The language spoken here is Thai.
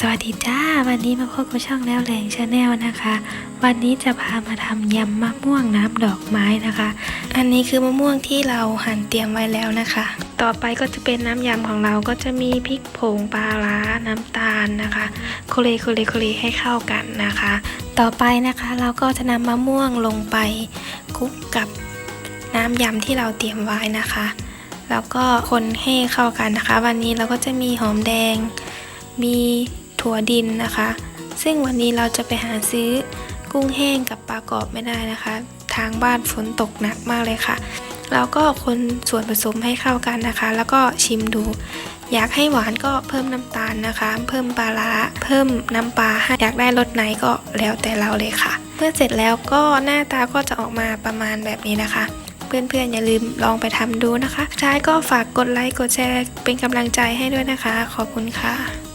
สวัสดีจ้า วันนี้มาพบกับช่องแล้วแหลงชาแนลนะคะ วันนี้จะพามาทำยำมะม่วงน้ำดอกไม้นะคะ อันนี้คือมะม่วงที่เราหั่นเตรียมไว้แล้วนะคะ ต่อไปก็จะเป็นน้ำยำของเราก็จะมีพริกผงปลาร้าน้ำตาลนะคะ โคเลโคเลโคเลให้เข้ากันนะคะ ต่อไปนะคะเราก็จะนำมะม่วงลงไปคลุกกับน้ำยำที่เราเตรียมไว้นะคะ แล้วก็คนให้เข้ากันนะคะ วันนี้เราก็จะมีหอมแดง มี ถั่วดินนะคะ ซึ่งวันนี้เราจะไปหาซื้อกุ้งแห้งกับปลากรอบไม่ได้นะคะ ทางบ้านฝนตกหนักมากเลยค่ะ เราก็คนส่วนผสมให้เข้ากันนะคะ แล้วก็ชิมดู อยากให้หวานก็เพิ่มน้ำตาลนะคะ เพิ่มปลาร้าเพิ่มน้ำปลาให้อยากได้รสไหนก็แล้วแต่เราเลยค่ะ เมื่อเสร็จแล้วก็หน้าตาก็จะออกมาประมาณแบบนี้นะคะเพื่อนๆ อย่าลืมลองไปทำดูนะคะท้ายก็ฝากกดไลค์ กดแชร์ เป็นกำลังใจให้ด้วยนะคะ ขอบคุณค่ะ